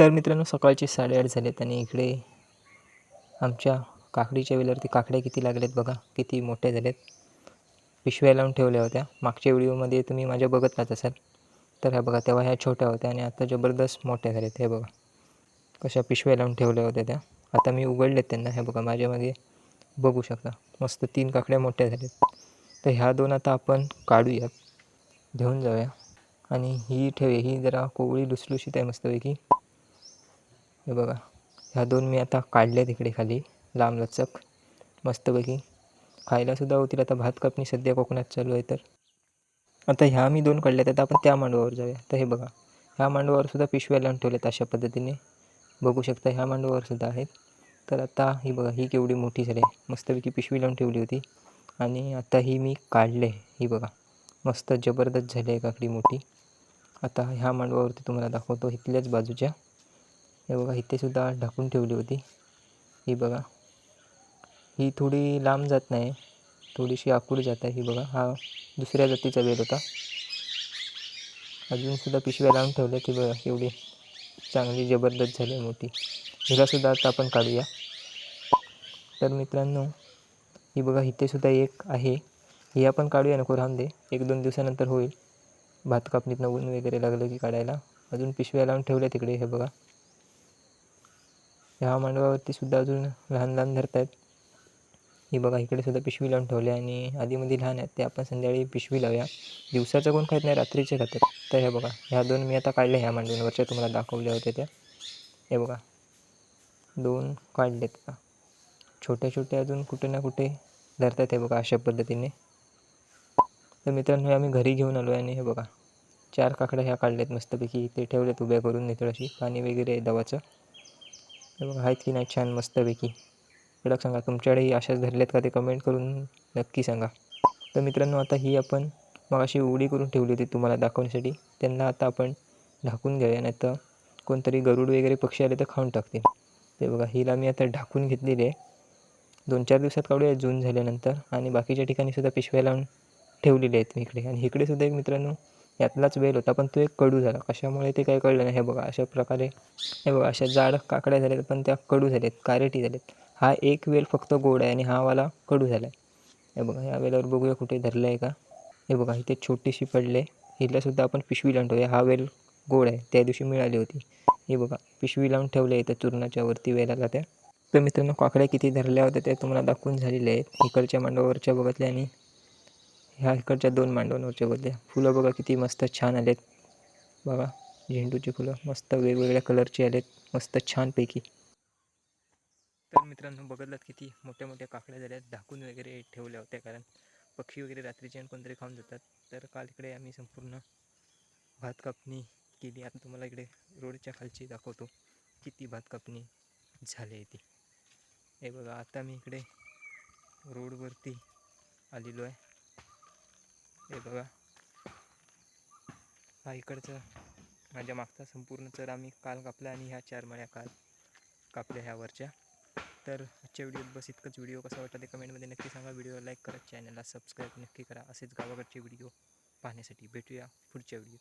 तर मित्रांनो सकाळचे साडेआठ झालेत आणि इकडे आमच्या काकडीच्या वेळेवरती काकड्या किती लागल्यात बघा किती मोठ्या झाल्यात पिशव्या लावून ठेवल्या होत्या. मागच्या व्हिडिओमध्ये तुम्ही माझ्या बघत राहत असाल तर ह्या बघा तेव्हा ह्या छोट्या होत्या आणि आता जबरदस्त मोठ्या झाल्यात हे बघा. कशा पिशव्या लावून ठेवल्या होत्या त्या. आता मी उघडलेत त्यांना हे बघा माझ्यामध्ये बघू शकता. मस्त तीन काकड्या मोठ्या झाल्यात तर ह्या दोन आता आपण काढूयात घेऊन जाऊया. आणि ही ठेवे ही जरा कोवळी लुसलुशीत आहे मस्तपैकी. हे बघा. ह्या दोन मी आता काढल्या तिकडे खाली. लांबलचक मस्तपैकी. खायलासुद्धा होतील. आता भात कापणी सध्या कोकणात चालू आहे तर. आता ह्या मी दोन काढल्यात. आता आपण त्या मांडवावर जाऊया. तर हे बघा. ह्या मांडवावर सुद्धा पिशव्या लावून ठेवल्यात अशा पद्धतीने. बघू शकता ह्या मांडवावर सुद्धा आहेत. तर आता ही बघा ही केवढी मोठी झाली आहे. मस्तपैकी पिशवी लावून ठेवली होती. आणि आता ही मी काढले ही बघा. मस्त जबरदस्त झाली आहे काकडी मोठी. आता ह्या मांडवावरती तुम्हाला दाखवतो. इथल्याच बाजूच्या. हे बघा इथेसुद्धा ढकून ठेवली होती. ही बघा. ही थोडी लांब जात नाही. थोडीशी आखूड जात आहे. ही बघा हा दुसऱ्या जातीचा वेल होता. अजूनसुद्धा पिशव्या लावून ठेवल्या ती बघा एवढी चांगली जबरदस्त झाली आहे मोठी. हिलासुद्धा आता आपण काढूया. तर मित्रांनो ही बघा इथेसुद्धा एक आहे. ही आपण काढूया नको राहून दे. एक दोन दिवसानंतर होईल. भात कापणीत ऊन वगैरे लागलं की काढायला. अजून पिशव्या लावून ठेवल्या तिकडे हे बघा. ह्या मांडवावरती सुद्धा अजून लहान लहान धरत आहेत ही बघा इकडे सुद्धा पिशवी लावून ठेवली आणि आधीमध्ये लहान आहेत ते आपण संध्याकाळी पिशवी लावूया. दिवसाचं कोण खात नाही रात्रीचे खातात. तर हे बघा ह्या दोन मी आता काढल्या ह्या मांडवींवरच्या तुम्हाला दाखवल्या होत्या त्या. हे बघा दोन काढलेत का? छोटे छोटे अजून कुठे ना कुठे धरतात हे बघा अशा पद्धतीने. तर मित्रांनो हे आम्ही घरी घेऊन आलो आहे आणि हे बघा चार काकड्या ह्या काढल्यात मस्तपैकी. ते ठेवलेत उभ्या करून नितळशी पाणी वगैरे आहे दवाचं. हे बघा आहेत की नाही? छान मस्तपैकी. कडक सांगा. तुमच्याकडेही अशाच धरल्यात का ते कमेंट करून नक्की सांगा. तर मित्रांनो आता ही आपण मग अशी उडी करून ठेवली होती तुम्हाला दाखवण्यासाठी. त्यांना आता आपण ढाकून घेऊया नाही तर कोणतरी गरुड वगैरे पक्षी आले तर खाऊन टाकतील. ते बघा हिला मी आता ढाकून घेतलेली आहे. दोन चार दिवसात काढूया जून झाल्यानंतर. आणि बाकीच्या ठिकाणी सुद्धा पिशव्या लावून ठेवलेले आहेत मी इकडे. आणि इकडे सुद्धा एक मित्रांनो यातलाच वेल होता पण तो एक कडू झाला. कशामुळे ते काही कळलं नाही. हे बघा अशा प्रकारे हे बघा अशा जाड काकड्या झाल्यात पण त्या कडू झाल्यात कारेटी झाल्यात. हा एक वेल फक्त गोड आहे आणि हा वाला कडू झाला आहे हे बघा ह्या वेलावर बघूया कुठे धरलं आहे का. हे बघा इथे छोटीशी पडले. हिलासुद्धा आपण पिशवी लावून ठेवूया. हा वेल गोड आहे. त्या दिवशी मिळाली होती. हे बघा पिशवी लावून ठेवले इथं चूर्णाच्या वरती वेलाला त्या. तर मित्रांनो काकड्या किती धरल्या होत्या त्या तुम्हाला दाखवून झालेल्या आहेत. इकडच्या मांडवावरच्या बघितल्या आणि ह्या इकडच्या दोन मांडवांवरच्या बघितल्या फुलं बघा किती मस्त छान आलेत. बघा झेंडूची फुलं मस्त वेगवेगळ्या कलरची आलेत मस्त छानपैकी. तर मित्रांनो बघितलात किती मोठ्या मोठ्या काकड्या झाल्या ढाकून वगैरे ठेवल्या होत्या कारण पक्षी वगैरे रात्रीचे आणि कोणतरी खाऊन जातात. तर काल इकडे आम्ही संपूर्ण भात कापणी केली. आता तुम्हाला इकडे रोडच्या खालची दाखवतो किती भात कापणी झाली आहे ती. हे बघा आता मी इकडे रोडवरती आलेलो आहे. हे बघा. हा इकडचं माझ्या मागचा संपूर्ण चर आम्ही काल कापला आणि ह्या चार मळ्या काल कापल्या ह्यावरच्या तर आजच्या व्हिडिओत बस इतकंच. व्हिडिओ कसा वाटला ते कमेंटमध्ये नक्की सांगा. व्हिडिओ लाईक करा चॅनलला सबस्क्राईब नक्की करा. असेच गावाकडचे व्हिडिओ पाहण्यासाठी भेटूया पुढच्या व्हिडिओ